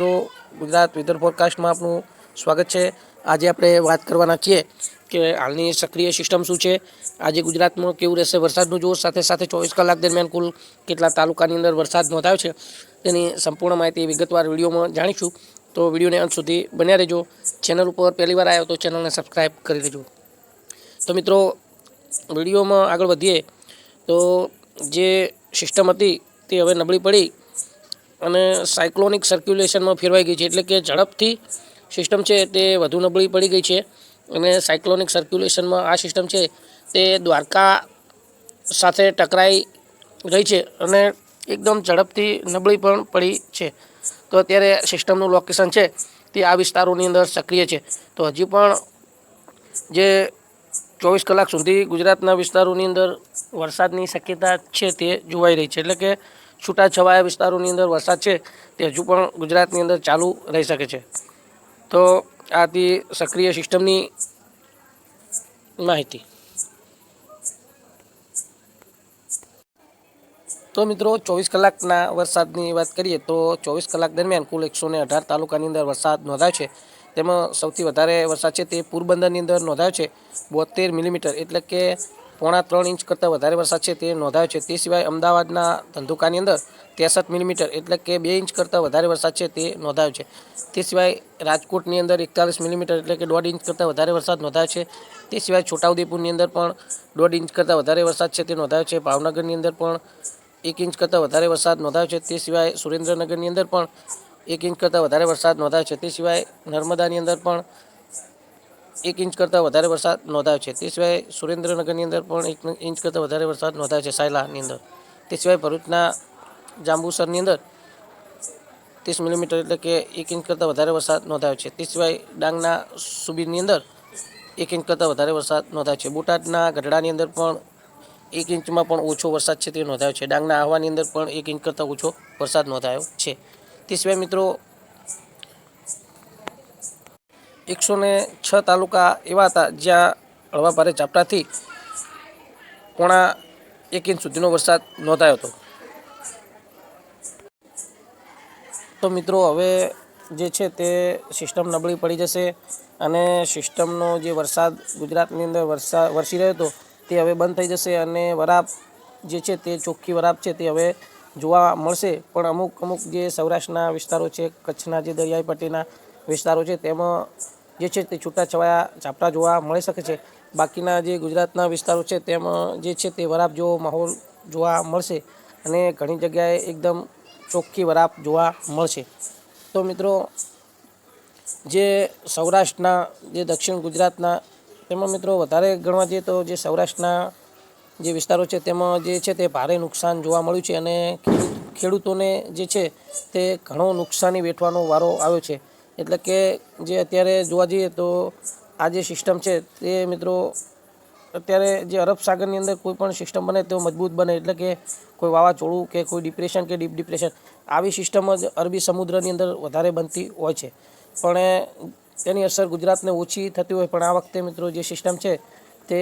મિત્રો, ગુજરાત વેધર ફોરકાસ્ટમાં આપનું સ્વાગત છે. આજે આપણે વાત કરવાના છીએ કે હાલની સક્રિય સિસ્ટમ શું છે. આજે ગુજરાતમાં કેવું રહેશે વરસાદનું જોર, સાથે સાથે ચોવીસ કલાક દરમિયાન કુલ કેટલા તાલુકાની અંદર વરસાદ નોંધાયો છે તેની સંપૂર્ણ માહિતી વિગતવાર વિડીયોમાં જાણીશું. તો વિડીયોને અંત સુધી બન્યા રહેજો. ચેનલ ઉપર પહેલી વાર આવ્યો તો ચેનલને સબસ્ક્રાઈબ કરી લેજો તો મિત્રો, વિડીયોમાં આગળ વધીએ તો જે સિસ્ટમ હતી તે હવે નબળી પડી. અને સાયક્લોનિક સર્ક્યુલેશનમાં ફેરવાઈ ગઈ છે. એટલે કે ઝડપથી સિસ્ટમ છે તે વધુ નબળી પડી ગઈ છે અને સાયક્લોનિક સર્ક્યુલેશનમાં આ સિસ્ટમ છે તે દ્વારકા સાથે ટકરાઈ રહી છે અને એકદમ ઝડપથી નબળી પણ પડી છે. તો અત્યારે સિસ્ટમનું લોકેશન છે તે આ વિસ્તારોની અંદર સક્રિય છે. તો હજી પણ જે ચોવીસ કલાક સુધી ગુજરાતના વિસ્તારોની અંદર વરસાદની શક્યતા છે તે જોવાઈ રહી છે. એટલે કે છૂટાછવાયા વિસ્તારોની અંદર વરસાદ છે તે હજુ પણ ગુજરાતની અંદર ચાલુ રહી શકે છે. તો આથી સક્રિય સિસ્ટમની માહિતી. તો મિત્રો ચોવીસ કલાકના વરસાદની વાત કરીએ તો ચોવીસ કલાક દરમિયાન કુલ એકસો ને અઢાર તાલુકાની અંદર વરસાદ નોંધાયો છે. તેમાં સૌથી વધારે વરસાદ છે તે પોરબંદરની અંદર નોંધાયો છે. બોતેર મિલીમીટર એટલે કે પોણા ત્રણ ઇંચ કરતાં વધારે વરસાદ છે તે નોંધાયો છે. તે સિવાય અમદાવાદના ધંધુકાની અંદર ત્રેસઠ મિલીમીટર એટલે કે બે ઇંચ કરતાં વધારે વરસાદ છે તે નોંધાયો છે. તે સિવાય રાજકોટની અંદર એકતાલીસ મિલીમીટર એટલે કે દોઢ ઇંચ કરતાં વધારે વરસાદ નોંધાયો છે. તે સિવાય છોટાઉદેપુરની અંદર પણ દોઢ ઇંચ કરતાં વધારે વરસાદ છે તે નોંધાયો છે. ભાવનગરની અંદર પણ એક ઇંચ કરતાં વધારે વરસાદ નોંધાયો છે. તે સિવાય સુરેન્દ્રનગરની અંદર પણ એક ઇંચ કરતાં વધારે વરસાદ નોંધાયો છે. તે સિવાય નર્મદાની અંદર પણ એક ઇંચ કરતાં વધારે વરસાદ નોંધાયો છે. તે સિવાય સુરેન્દ્રનગરની અંદર પણ એક ઇંચ કરતાં વધારે વરસાદ નોંધાયો છે સાયલાની અંદર. તે સિવાય ભરૂચના જાંબુસરની અંદર ત્રીસ મિલીમીટર એટલે કે એક ઇંચ કરતાં વધારે વરસાદ નોંધાયો છે. તે સિવાય ડાંગના સુબીરની અંદર એક ઇંચ કરતાં વધારે વરસાદ નોંધાયો છે. બોટાદના ગઢડાની અંદર પણ એક ઇંચમાં પણ ઓછો વરસાદ છે તે નોંધાયો છે. ડાંગના આહવાની અંદર પણ એક ઇંચ કરતાં ઓછો વરસાદ નોંધાયો છે. તે સિવાય મિત્રો એકસો ને છ તાલુકા એવા હતા જ્યાં હળવા ભારે ઝાપટાથી પોણા એક ઇંચ સુધીનો વરસાદ નોંધાયો હતો. તો મિત્રો, હવે જે છે તે સિસ્ટમ નબળી પડી જશે અને સિસ્ટમનો જે વરસાદ, ગુજરાતની અંદર વરસા, વરસી રહ્યો હતો, તે હવે બંધ થઈ જશે અને વરાપ જે છે તે ચોખ્ખી વરાપ છે તે હવે જોવા મળશે. પણ અમુક અમુક જે સૌરાષ્ટ્રના વિસ્તારો છે, કચ્છના જે દરિયાઈ પટ્ટીના વિસ્તારો છે, તેમાં જે છે તે છૂટાછવાયા ઝાપટા જોવા મળી શકે છે. બાકીના જે ગુજરાતના વિસ્તારો છે તેમાં, જે છે તે વરાપ જેવો માહોલ જોવા મળશે અને ઘણી જગ્યાએ એકદમ ચોખ્ખી વરાપ જોવા મળશે. તો મિત્રો, જે સૌરાષ્ટ્રના, જે દક્ષિણ ગુજરાતના, તેમાં મિત્રો વધારે ગણવા જઈએ તો જે સૌરાષ્ટ્રના જે વિસ્તારો છે તેમાં જે છે તે ભારે નુકસાન જોવા મળ્યું છે અને ખેડૂતોને જે છે તે ઘણો નુકસાની વેઠવાનો વારો આવ્યો છે. એટલે કે જે અત્યારે જોવા જઈએ તો આ જે સિસ્ટમ છે તે મિત્રો અત્યારે જે અરબ સાગરની અંદર કોઈ પણ સિસ્ટમ બને તેઓ મજબૂત બને. એટલે કે કોઈ વાવાઝોડું કે કોઈ ડિપ્રેશન કે ડીપ ડિપ્રેશન આવી સિસ્ટમ જ અરબી સમુદ્રની અંદર વધારે બનતી હોય છે. પણ તેની અસર ગુજરાતને ઓછી થતી હોય. પણ આ વખતે મિત્રો જે સિસ્ટમ છે તે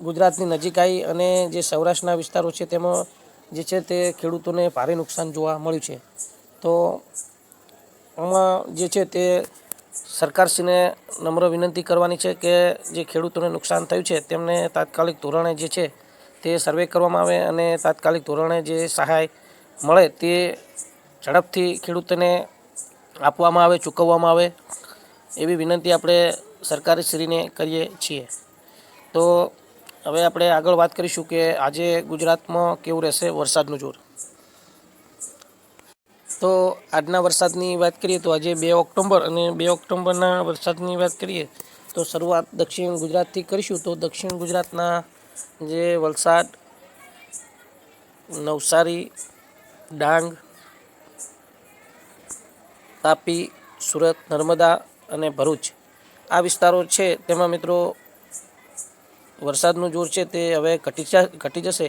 ગુજરાતની નજીક આવી અને જે સૌરાષ્ટ્રના વિસ્તારો છે તેમાં જે છે તે ખેડૂતોને ભારે નુકસાન જોવા મળ્યું છે. તો આમાં જે છે તે સરકારશ્રીને નમ્ર વિનંતી કરવાની છે કે જે ખેડૂતોને નુકસાન થયું છે, તેમને તાત્કાલિક ધોરણે જે છે તે સર્વે કરવામાં આવે અને તાત્કાલિક ધોરણે જે સહાય મળે તે ઝડપથી ખેડૂતોને આપવામાં આવે, ચૂકવવામાં આવે એવી વિનંતી આપણે સરકારશ્રીને કરીએ છીએ. તો હવે આપણે આગળ વાત કરીશું કે આજે ગુજરાતમાં કેવું રહેશે વરસાદનું જોર. તો આજના વરસાદની વાત કરીએ તો આજે બે ઓક્ટોબર અને બે ઓક્ટોબરના વરસાદની વાત કરીએ તો શરૂઆત દક્ષિણ ગુજરાતથી કરીશું તો દક્ષિણ ગુજરાતના જે વલસાડ, નવસારી, ડાંગ, તાપી, સુરત, નર્મદા અને ભરૂચ આ વિસ્તારો છે. તેમાં મિત્રો વરસાદનું જોર છે તે હવે ઘટી ઘટી જશે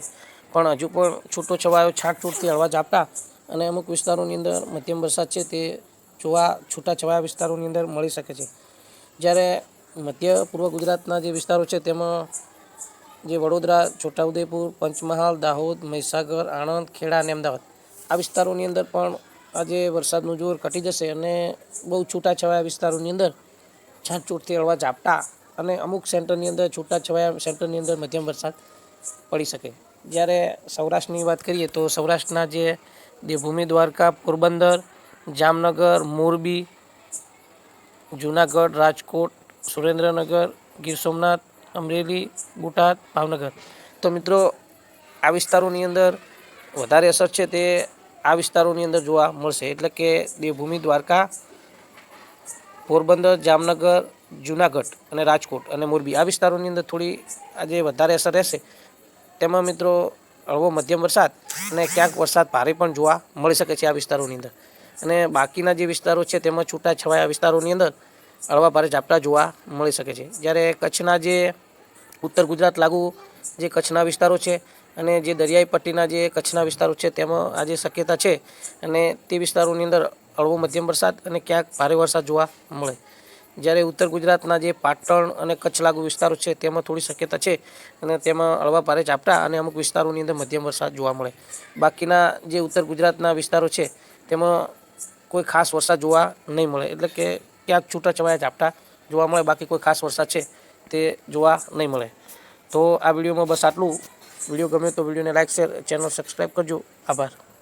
પણ હજુ પણ છૂટો છવાયો છાંટછૂટથી અવાજ ઝાપટા અને અમુક વિસ્તારોની અંદર મધ્યમ વરસાદ છે તે જોવા છૂટાછવાયા વિસ્તારોની અંદર મળી શકે છે. જ્યારે મધ્ય પૂર્વ ગુજરાતના જે વિસ્તારો છે તેમાં જે વડોદરા, છોટાઉદેપુર, પંચમહાલ, દાહોદ, મહીસાગર, આણંદ, ખેડા અને અમદાવાદ, આ વિસ્તારોની અંદર પણ આજે વરસાદનું જોર ઘટી જશે અને બહુ છૂટાછવાયા વિસ્તારોની અંદર છાંટછૂટથી હળવા ઝાપટા અને અમુક સેન્ટરની અંદર છૂટાછવાયા સેન્ટરની અંદર મધ્યમ વરસાદ પડી શકે. જ્યારે સૌરાષ્ટ્રની વાત કરીએ તો સૌરાષ્ટ્રના જે દેવભૂમિ દ્વારકા, પોરબંદર, જામનગર, મોરબી, જુનાગઢ, રાજકોટ, સુરેન્દ્રનગર, ગીર સોમનાથ, અમરેલી, બોટાદ, ભાવનગર. તો મિત્રો, આ વિસ્તારોની અંદર વધારે અસર છે તે આ વિસ્તારોની અંદર જોવા મળશે. એટલે કે દેવભૂમિ દ્વારકા, પોરબંદર, જામનગર, જુનાગઢ અને રાજકોટ અને મોરબી. આ વિસ્તારોની અંદર થોડી આજે વધારે અસર રહેશે. તેમાં મિત્રો હળવો મધ્યમ વરસાદ અને ક્યાંક વરસાદ ભારે પણ જોવા મળી શકે છે આ વિસ્તારોની અંદર. અને બાકીના જે વિસ્તારો છે તેમાં છૂટા છવાયા વિસ્તારોની અંદર હળવા ભારે ઝાપટા જોવા મળી શકે છે. જ્યારે કચ્છના જે ઉત્તર ગુજરાત લાગુ જે કચ્છના વિસ્તારો છે અને જે દરિયાઈ પટ્ટીના જે કચ્છના વિસ્તારો છે તેમાં આજે શક્યતા છે અને તે વિસ્તારોની અંદર હળવો મધ્યમ વરસાદ અને ક્યાંક ભારે વરસાદ જોવા મળે. જ્યારે ઉત્તર ગુજરાતના જે પાટણ અને કચ્છ લાગુ વિસ્તારો છે, તેમાં થોડી શક્યતા છે અને તેમાં હળવા ભારે ઝાપટા અને અમુક વિસ્તારોની અંદર મધ્યમ વરસાદ જોવા મળે. બાકીના જે ઉત્તર ગુજરાતના વિસ્તારો છે, તેમાં કોઈ ખાસ વરસાદ જોવા નહીં મળે. એટલે કે ક્યાંક છૂટાછવાયા ઝાપટા જોવા મળે, બાકી કોઈ ખાસ વરસાદ છે, તે જોવા નહીં મળે. તો આ વિડીયોમાં બસ આટલું. વીડિયો ગમે તો વિડીયોને લાઇક શેર, ચેનલ સબસ્ક્રાઈબ કરજો. આભાર.